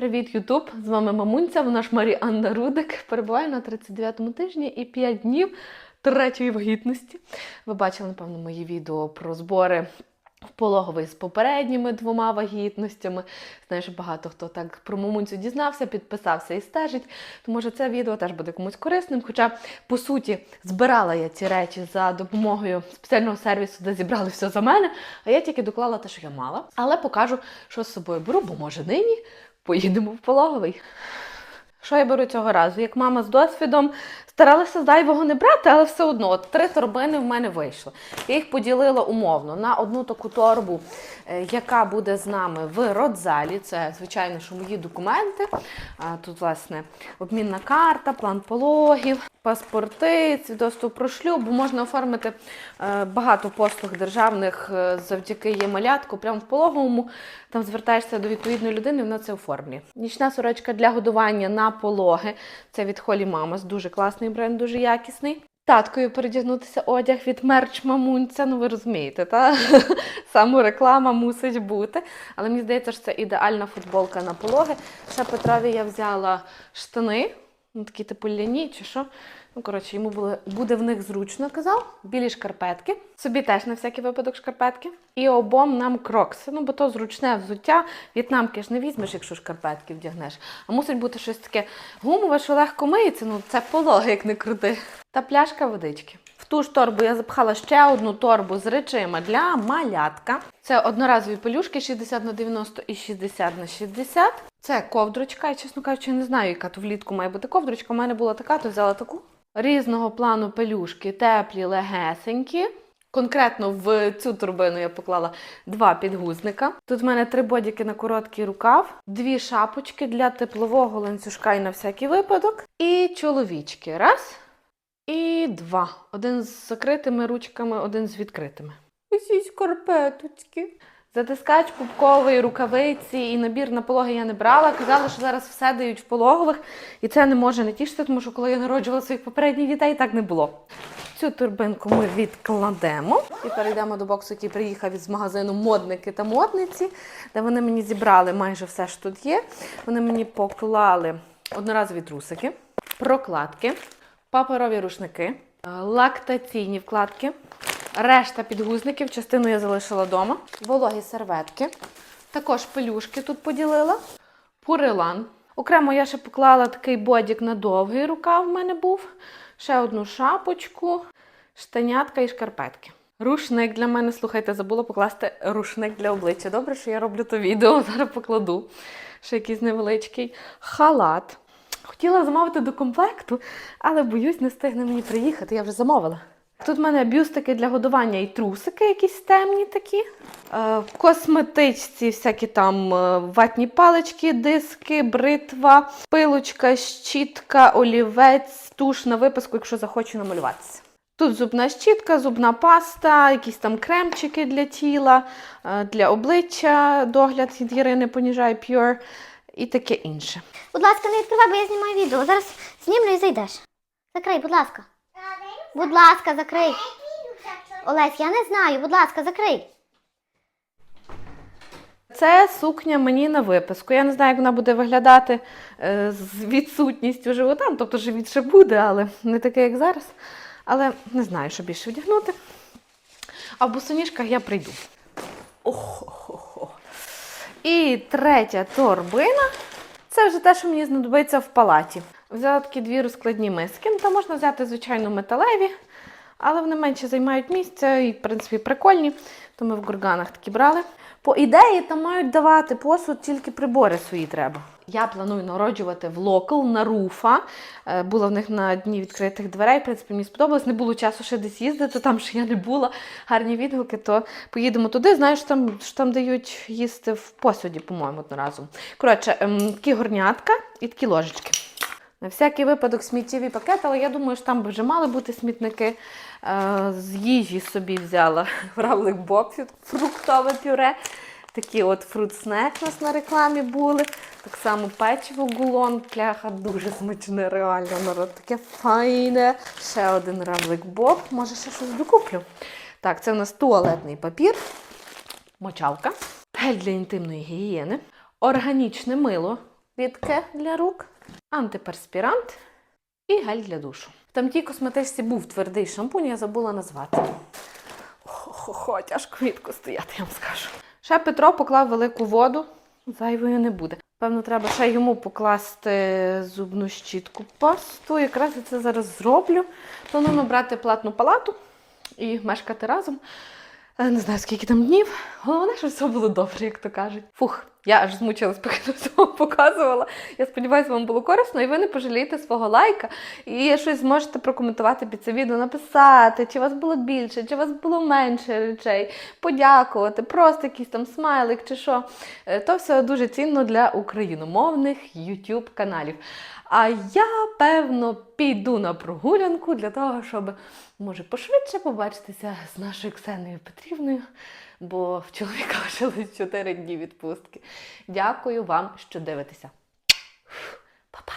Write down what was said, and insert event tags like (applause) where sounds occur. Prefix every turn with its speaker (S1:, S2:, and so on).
S1: Привіт, Ютуб! З вами мамунця, вона ж Маріанна Рудик. Перебуваю на 39-му тижні і 5 днів третьої вагітності. Ви бачили, напевно, мої відео про збори в пологовий з попередніми двома вагітностями. Знаю, що багато хто так про мамунцю дізнався, підписався і стежить. Тому може це відео теж буде комусь корисним. Хоча, по суті, збирала я ці речі за допомогою спеціального сервісу, де зібрали все за мене. А я тільки доклала те, що я мала. Але покажу, що з собою беру, бо може нині поїдемо в пологовий. Що я беру цього разу? Як мама з досвідом старалася зайвого не брати, але все одно от три торбини в мене вийшло. Я їх поділила умовно на одну таку торбу, е, яка буде з нами в родзалі. Це, звичайно, що мої документи. Тут, власне, обмінна карта, план пологів, паспорти, свідоцтво про шлюб. Можна оформити е, багато послуг державних е, завдяки є малятку прямо в пологовому. Там звертаєшся до відповідної людини, вона це оформлює. Нічна сорочка для годування на пологи. Це від Холі Мамас. Дуже класний бренд, дуже якісний. Таткою передягнутися одяг від мерч мамунця. Ну ви розумієте, та (laughs) самореклама мусить бути. Але мені здається, що це ідеальна футболка на пологи. Ще Петрові я взяла штани, ну такі типу ляні чи що. Ну, коротше, йому було, буде в них зручно, казав. Білі шкарпетки. Собі теж на всякий випадок шкарпетки. І обом нам крокси. Ну, бо то зручне взуття. В'єтнамки ж не візьмеш, якщо шкарпетки вдягнеш. А мусить бути щось таке гумове, що легко миється. Ну, це полога, як не крути. Та пляшка водички. Ту ж торбу я запхала ще одну торбу з речима для малятка. Це одноразові пелюшки 60 на 90 і 60 на 60. Це ковдрочка. Я, чесно кажучи, не знаю, яка то влітку має бути ковдрочка. У мене була така, то взяла таку. Різного плану пелюшки, теплі, легесенькі. Конкретно в цю турбину я поклала два підгузника. Тут в мене три бодіки на короткий рукав, дві шапочки для теплового ланцюжка і на всякий випадок. І чоловічки. Раз два. Один з закритими ручками, один з відкритими. Усі шкарпеточки. Затискач пупковий, рукавиці і набір на пологи я не брала. Казали, що зараз все дають в пологових, і це не може не тішити, тому що коли я народжувала своїх попередніх дітей, так не було. Цю турбинку ми відкладемо і перейдемо до боксу, який приїхав із магазину Модники та модниці, де вони мені зібрали майже все, що тут є. Вони мені поклали одноразові трусики, прокладки, паперові рушники, лактаційні вкладки. Решта підгузників, частину я залишила вдома. Вологі серветки. Також пелюшки тут поділила. Пурилан. Окремо я ще поклала такий бодік на довгий рукав в мене був. Ще одну шапочку, штанятка і шкарпетки. Рушник для мене, слухайте, забула покласти рушник для обличчя. Добре, що я роблю то відео, (laughs) зараз покладу. Ще якийсь невеличкий халат. Хотіла замовити до комплекту, але боюсь, не встигне мені приїхати. Я вже замовила. Тут в мене бюстики для годування і трусики, якісь темні такі. Е, в косметичці всякі там е, ватні палички, диски, бритва, пилочка, щітка, олівець, туш на виписку, якщо захочу намалюватися. Тут зубна щітка, зубна паста, якісь там кремчики для тіла, е, для обличчя, догляд від Ірини Поніжай Pure і таке інше.
S2: Будь ласка, не відкривай, бо я знімаю відео. Зараз знімлю і зайдеш. Закрий, будь ласка. Будь ласка, закрий. Олесь, я не знаю, будь ласка, закрий.
S1: Це сукня мені на виписку. Я не знаю, як вона буде виглядати е, з відсутністю живота. Ну, Тобто живіт ще буде, але не таке, як зараз. Але не знаю, що більше вдягнути. А в босоніжках я прийду. Охо-хо-хо. І третя торбина. Це вже те, що мені знадобиться в палаті. Взяла такі дві розкладні миски. Ну, Там можна взяти, звичайно, металеві, але вони менше займають місце і, в принципі, прикольні. То ми в гурганах такі брали. По ідеї, там мають давати посуд, тільки прибори свої треба. Я планую народжувати в локал на руфа. Е, Була в них на дні відкритих дверей. В принципі, мені сподобалось. Не було часу ще десь їздити, там ще я не була. Гарні відгуки, то поїдемо туди. Знаю, що там, що там дають їсти в посуді, по-моєму, одноразово. Коротше, ем, такі горнятка і такі ложечки. На всякий випадок сміттєвий пакет, але я думаю, що там вже мали бути смітники. Е, З їжі собі взяла (laughs) равлик боксів, фруктове пюре. Такі от фрут-снек у нас на рекламі були. Так само печиво гулон, кляха, дуже смачне, реально народ. Таке файне. Ще один равлик боб. Може, ще щось докуплю. Так, це у нас туалетний папір, мочалка, гель для інтимної гігієни, органічне мило рідке для рук, антиперспірант і гель для душу. В тамтій косметичці був твердий шампунь, я забула назвати. Хо-хо-хо, тяжко рідко стояти, я вам скажу. Ще Петро поклав велику воду, зайвою не буде. Певно, треба ще йому покласти зубну щітку пасту. Якраз я це зараз зроблю. Плануємо брати платну палату і мешкати разом. Е, Не знаю, скільки там днів. Головне, щоб все було добре, як то кажуть. Фух, я аж змучилась, поки (laughs) все вам показувала. Я сподіваюся, вам було корисно, і ви не пожалієте свого лайка. І щось зможете прокоментувати під це відео, написати, чи вас було більше, чи вас було менше речей, подякувати, просто якийсь там смайлик чи що. Е, То все дуже цінно для україномовних YouTube каналів. А я, певно, піду на прогулянку для того, щоб може пошвидше побачитися з нашою Ксеною Петрівною, бо в чоловіка лишилось 4 дні відпустки. Дякую вам, що дивитеся. Па-па!